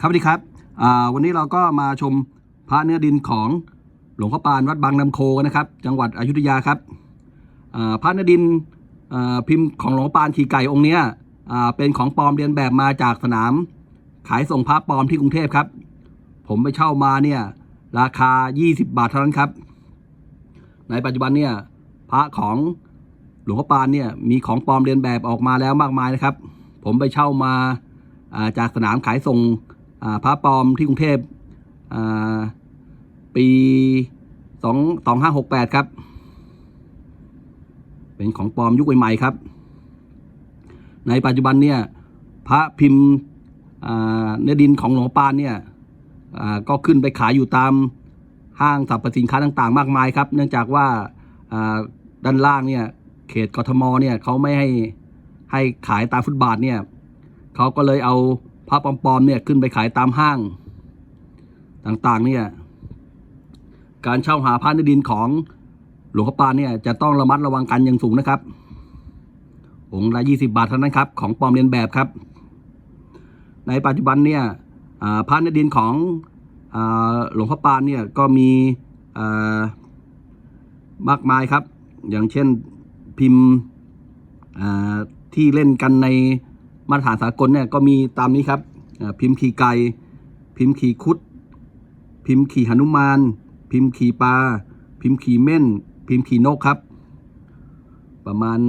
ครับสวัสดีครับวันนี้เราก็มาชมพระเนื้อดินของหลวงพ่อปานวัดบางน้ำโคกันนะครับ จังหวัดอยุธยาครับพระเนื้อดินพิมพ์ของหลวงพ่อปานขี่ไก่องค์เนี้ยเป็นของปลอมเรียนแบบมาจากสนาม ขายส่งพระปลอมที่กรุงเทพครับ ผมไปเช่ามาเนี่ยราคา 20 บาทเท่านั้นครับ ในปัจจุบันเนี่ยพระของหลวงพ่อปานเนี่ยมีของปลอมเรียนแบบออกมาแล้วมากมายนะครับ ผมไปเช่ามาจากสนามขายส่ง พระปลอมที่กรุงเทพปีสองสองห้าหกแปดครับ เป็นของปลอมยุคใหม่ๆครับ ในปัจจุบันเนี่ยพระพิมพ์เนื้อดินของหลวงปานเนี่ยก็ขึ้นไปขายอยู่ตามห้างสรรพสินค้าต่างๆ มากมายครับ เนื่องจากว่าอ่าด้านล่างเนี่ยเขตกทมเนี่ยเขาไม่ให้ให้ขายตามฟุตบาทเนี่ยเขาก็เลยเอา พระปลอมๆเนี่ยขึ้นไปขายตามห้าง ต่างๆ เนี่ย การเช่าหาพระเนื้อดินของหลวงพ่อปานเนี่ยจะต้องระมัดระวังกันอย่างสูงนะครับ องค์ละ20บาทเท่านั้นครับ ของปลอมเลียนแบบครับ ในปัจจุบันเนี่ยพระเนดินของอหลวงพ่อปานเนี่ยก็มีมากมายครับ อย่างเช่นพิมพ์ที่เล่นกันใน มาตรฐานสากลเนี่ยก็มีตามนี้ครับ พิมพ์ขี่ไก่พิมพ์ขี่คุด พิมพ์ขี่หนุมาน พิมพ์ขี่ปลา พิมพ์ขี่เม่น พิมพ์ขี่นกครับ ประมาณ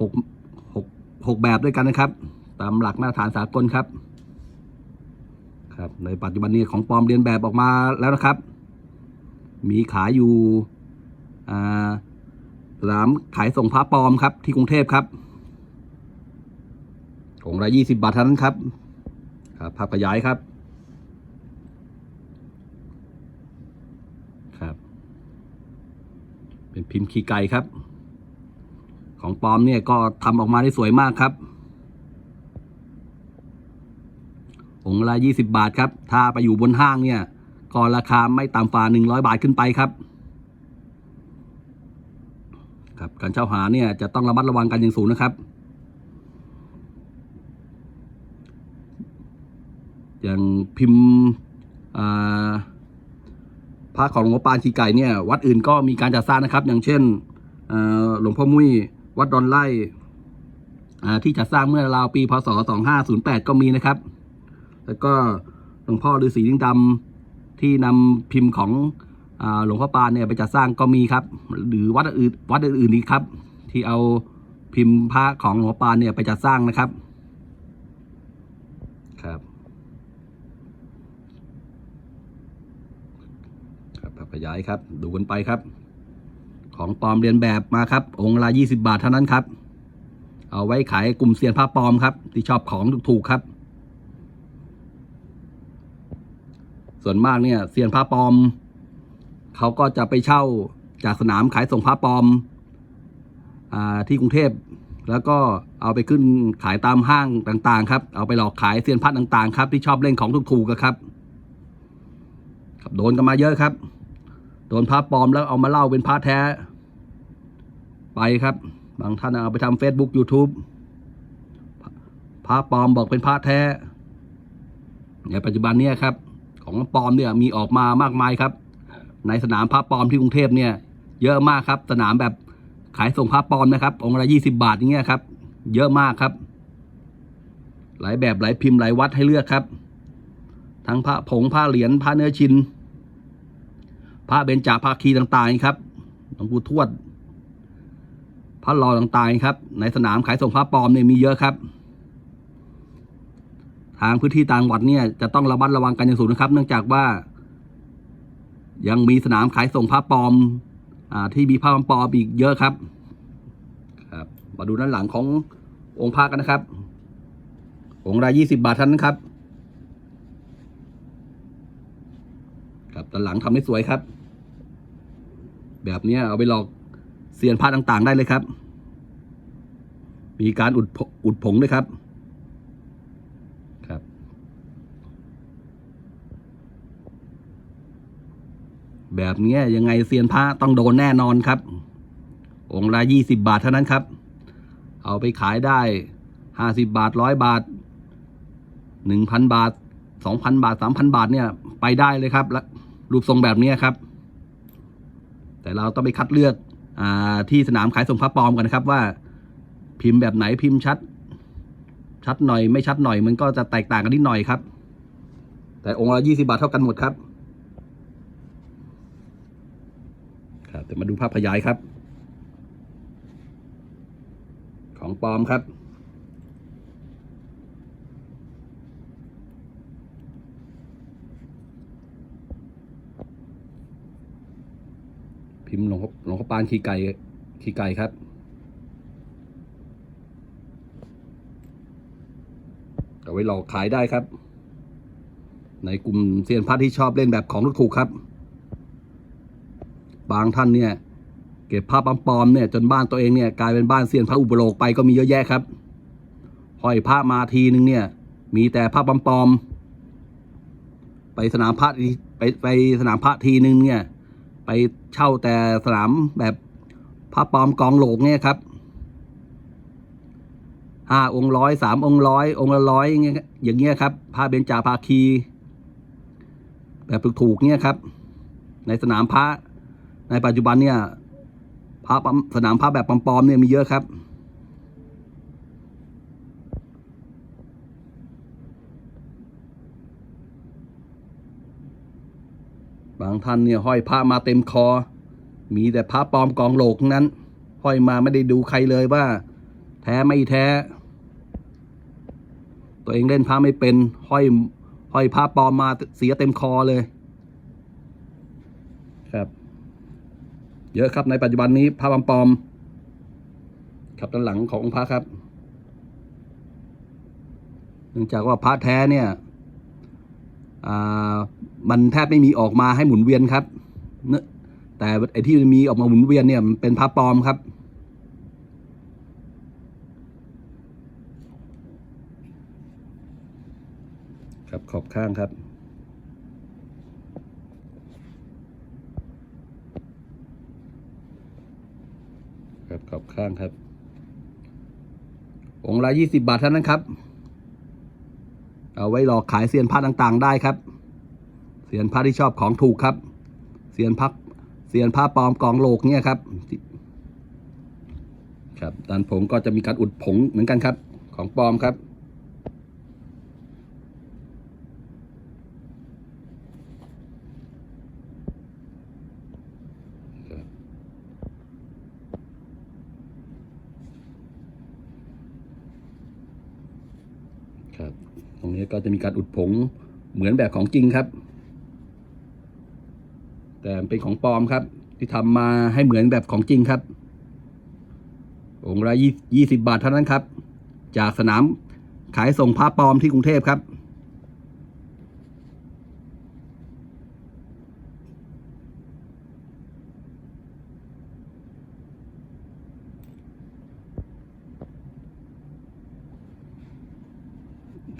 หกหกหกแบบด้วยกันนะครับ ตามหลักมาตรฐานสากลครับครับในปัจจุบันนี้ของปลอมเรียนแบบออกมาแล้วนะครับ มีขายอยู่อ่าสนามขายส่งพระปลอมครับที่กรุงเทพครับ องละยี่สิบบาทเท่านั้นครับ ครับภาพขยายครับครับ เป็นพิมพ์ขีไก่ครับ ของปลอมเนี่ยก็ทำออกมาได้สวยมากครับองละยี่สิบาทครับ ถ้าไปอยู่บนห้างเนี่ย ก็ราคาไม่ต่ำฝ่าหนึ่งร้อยบาทขึ้นไปครับ ครับ การเช่าหาเนี่ยจะต้องระมัดระวังกันอย่างสูงนะครับ อย่างพิมพ์อ่าพระของหลวงพ่อปานชีไก่เนี่ย วัดอื่นก็มีการจัดสร้างนะครับ อย่างเช่นหลวงพ่อมุ้ยวัดดอนไร่ที่จัดสร้างเมื่อราวปีพศ 2508 ก็มีนะครับ แล้วก็หลวงพ่อฤาษีลิงดำที่นำพิมพ์ของหลวงพ่อปานเนี่ยไปจัดสร้างก็มีครับ หรือวัดอื่นวัดอื่นๆอีกครับ ที่เอาพิมพ์พระของหลวงพ่อปานเนี่ยไปจัดสร้างนะครับ ครับภาพข ยายครับ ดูกันไปครับ ของปลอมเรียนแบบมาครับ องค์ละยี่สิบาทเท่านั้นครับ เอาไว้ขายกลุ่มเซียนผ้าปลอมครับ ที่ชอบของถูกๆครับ ส่วนมากเนี่ยเซียนผ้าปลอมเขาก็จะไปเช่าจากสนามขายส่งผ้าปลอมอที่กรุงเทพแล้วก็เอาไปขึ้นขายตามห้างต่างๆ ครับ เอาไปหลอกขายเซียนพัดต่างๆ ครับ ที่ชอบเล่นของถูกๆอะครับ ครับโดนกันมาเยอะครับ โดนพระปลอมแล้วเอามาเล่าเป็นพระแท้ ไปครับ บางท่านเอาไปทำ Facebook YouTube พระปลอมบอกเป็นพระแท้ ในปัจจุบันเนี่ยครับ ของปลอมเนี่ยมีออกมามากมายครับ ในสนามพระปลอมที่กรุงเทพเนี่ย เยอะมากครับ สนามแบบขายส่งพระปลอมนะครับ องค์ละยี่สิบาทอย่างเงี้ยครับ เยอะมากครับ หลายแบบหลายพิมพ์หลายวัดให้เลือกครับ ทั้งพระผงพระเหรียญพระเนื้อชิน พระเบญจภาคีต่างๆครับหลวงปู่ทวด พระหล่อต่างๆครับ ในสนามขายส่งพระปลอมเนี่ยมีเยอะครับ ทางพื้นที่ต่างจังหวัดเนี่ยจะต้องระมัดระวังกันอย่างสูงนะครับ เนื่องจากว่า ยังมีสนามขายส่งพระปลอมอ่าที่มีพระปลอมอีกเยอะครับ ครับ มาดูด้านหลังขององค์พระกันนะครับ องค์ละยี่สิบาทท่านั้นครับครับด้านหลังทำได้สวยครับ แบบนี้เอาไปหลอกเซียนพระต่างๆ ได้เลยครับ มีการอุดผอุดผงด้วยครับครับ แบบนี้ยังไงเซียนพระต้องโดนแน่นอนครับ องค์ละยี่สิบาทเท่านั้นครับ เอาไปขายได้ห้าสิบาทร้อยบาทหนึ่งพันบาทสองพันบาทสามพันบาทเนี่ย ไปได้เลยครับรูปทรงแบบนี้ครับ แต่เราต้องไปคัดเลือกอที่สนามขายส่งพระปลอมกันนะครับว่า พิมพ์แบบไหนพิมพ์ชัด ชัดหน่อยไม่ชัดหน่อยมันก็จะแตกต่างกันนิดหน่อยครับ แต่องค์ละยี่สิบาทเท่ากันหมดครับครับแต่มาดูภาพขยายครับ ของปลอมครับ พิมพ์หลวงหลวงพ่อปานขีไก่ขีไก่ครับ เอาไว้หลอกขายได้ครับ ในกลุ่มเซียนพระที่ชอบเล่นแบบของถูกครับ บางท่านเนี่ย เก็บภาพปลอมๆเนี่ย จนบ้านตัวเองเนี่ยกลายเป็นบ้านเซียนพระอุปโลกไปก็มีเยอะแยะครับห้อยพระมาทีนึงเนี่ย มีแต่ภาพปลอมๆไปสนามพระไปไปสนามพระทีนึงเนี่ย ไปเช่าแต่สนามแบบพระปลอมกองโหลกเนี่ยครับห้าองค์ร้อยสามองค์ร้อยองค์ละร้อยอย่างเงี้ยอย่างเงี้ยครับพระเบญจาภาคี แบบถูกๆเนี่ยครับ ในสนามพระในปัจจุบันเนี่ยพระสนามพระแบบปลอมๆเนี่ยมีเยอะครับ บางท่านเนี่ยห้อยพระมาเต็มคอ มีแต่พระปลอมกองโหลกนั้น ห้อยมาไม่ได้ดูใครเลยว่า แท้ไม่แท้ ตัวเองเล่นพระไม่เป็น ห้อยห้อยพระปลอมมาเสียเต็มคอเลย ครับ เยอะครับในปัจจุบันนี้พระปลอมๆครับด้านหลังขององค์พระครับ เนื่องจากว่าพระแท้เนี่ย มันแทบไม่มีออกมาให้หมุนเวียนครับเนอแต่ไอที่มีออกมาหมุนเวียนเนี่ยมันเป็นพระปลอมครับ ครับขอบข้างครับครับขอบข้างครับ องค์ละยี่สิบบาทเท่านั้นครับ เอาไว้หลอกขายเซียนพระต่างๆ ได้ครับเซียนพระที่ชอบของถูกครับเซียนพระเซียนพระปลอมกองโลกเนี่ยครับ ครับด้านผมก็จะมีการอุดผงเหมือนกันครับ ของปลอมครับ ตรง นี้ก็จะมีการอุดผงเหมือนแบบของจริงครับ แต่เป็นของปลอมครับ ที่ทำมาให้เหมือนแบบของจริงครับองค์ละยี่สิบบาทเท่านั้นครับ จากสนามขายส่งผ้าปลอมที่กรุงเทพครับ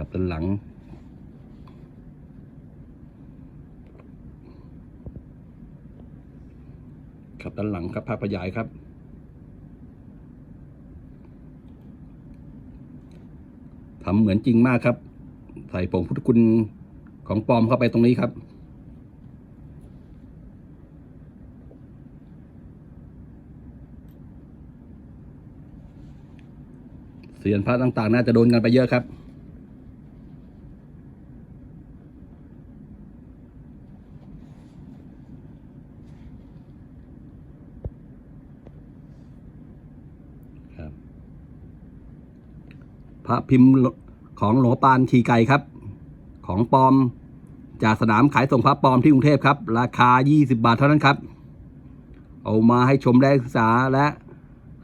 ครับด้านหลัง ครับด้านหลังครับภาพขยายครับ ทำเหมือนจริงมากครับ ใส่ผงพุทธคุณของปลอมเข้าไปตรงนี้ครับเสียนพระต่างๆ น่าจะโดนกันไปเยอะครับ พระพิมพ์ของหลวงปานขี่ไก่ครับ ของปลอมจากสนามขายส่งพระปลอมที่กรุงเทพครับ ราคา 20 บาทเท่านั้นครับ เอามาให้ชมและศึกษาและ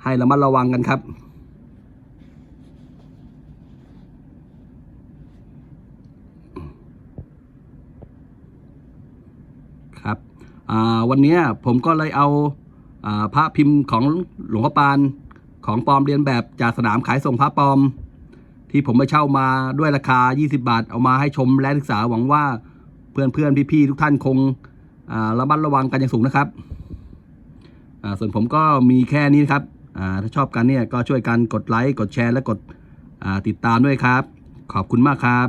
ให้ระมัดระวังกันครับ ครับวันนี้ผมก็เลยเอาอาพระพิมพ์ของหลวงพ่อปาน ของปลอมเรียนแบบจากสนามขายส่งพระปลอม ที่ผมไปเช่ามาด้วยราคา 20 บาท เอามาให้ชมและศึกษาหวังว่าเพื่อนเพื่อนพี่ๆทุกท่านคงระมัดระวังกันอย่างสูงนะครับ ส่วนผมก็มีแค่นี้นครับ ถ้าชอบกันเนี่ยก็ช่วยกันกดไลค์ กดแชร์ และกดติดตามด้วยครับ ขอบคุณมากครับ